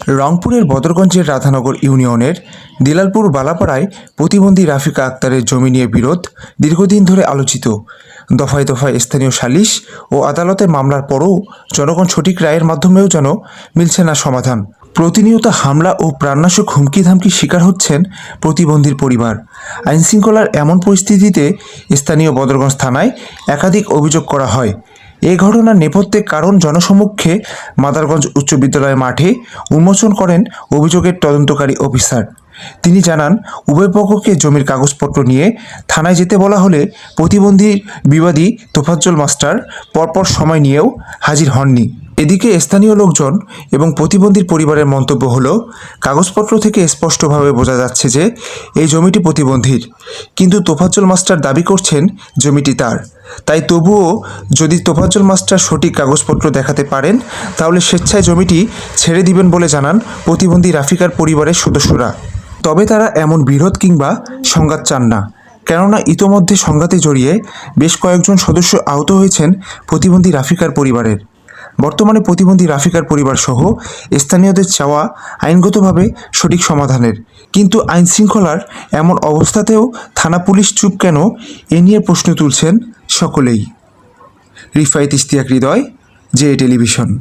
রংপুরের বদরগঞ্জের রাধানগর ইউনিয়নের দিলালপুর বালাপাড়ায় প্রতিবন্ধী রাফিকা আক্তারের জমি নিয়ে বিরোধ দীর্ঘদিন ধরে আলোচিত। দফায় দফায় স্থানীয় সালিশ ও আদালতে মামলার পরও জনগণ সঠিক রায়ের মাধ্যমেও যেন মিলছে না সমাধান। প্রতিনিয়ত হামলা ও প্রাণনাশক হুমকি ধামকির শিকার হচ্ছেন প্রতিবন্ধীর পরিবার। আইনশৃঙ্খলার এমন পরিস্থিতিতে স্থানীয় বদরগঞ্জ থানায় একাধিক অভিযোগ করা হয়। এই ঘটনার নেপথ্যে কারণ জনসমক্ষে মাদারগঞ্জ উচ্চ বিদ্যালয়ের মাঠে উন্মোচন করেন অভিযোগের তদন্তকারী অফিসার। তিনি জানান, উভয় পক্ষকে জমির কাগজপত্র নিয়ে থানায় যেতে বলা হলে প্রতিবন্ধী বিবাদী তোফাজ্জল মাস্টার পরপর সময় নিয়েও হাজির হননি। এদিকে স্থানীয় লোকজন এবং প্রতিবন্ধীর পরিবারের মন্তব্য হলো, কাগজপত্র থেকে স্পষ্টভাবে বোঝা যাচ্ছে যে এই জমিটি প্রতিবন্ধীর। কিন্তু তোফাজ্জল মাস্টার দাবি করছেন জমিটি তার। তাই তবুও যদি তোফাজ্জল মাস্টার সঠিক কাগজপত্র দেখাতে পারেন, তাহলে স্বেচ্ছায় জমিটি ছেড়ে দিবেন বলে জানান প্রতিবন্ধী রাফিকার পরিবারের সদস্যরা। তবে তারা এমন বিরোধ কিংবা সংঘাত চান না। কেননা ইতোমধ্যে সংঘাতে জড়িয়ে বেশ কয়েকজন সদস্য আহত হয়েছেন প্রতিবন্ধী রাফিকার পরিবারের। বর্তমানে প্রতিবন্ধী রাফিকার পরিবার সহ স্থানীয়দের চাওয়া আইনগতভাবে সঠিক সমাধানের। কিন্তু আইন শৃঙ্খলার এমন অবস্থাতেও থানা পুলিশ চুপ কেন? এ নিয়ে প্রশ্ন তুলছেন সকলেই। রিফাইত ইস্তিয়াক হৃদয় জে টেলিভিশন।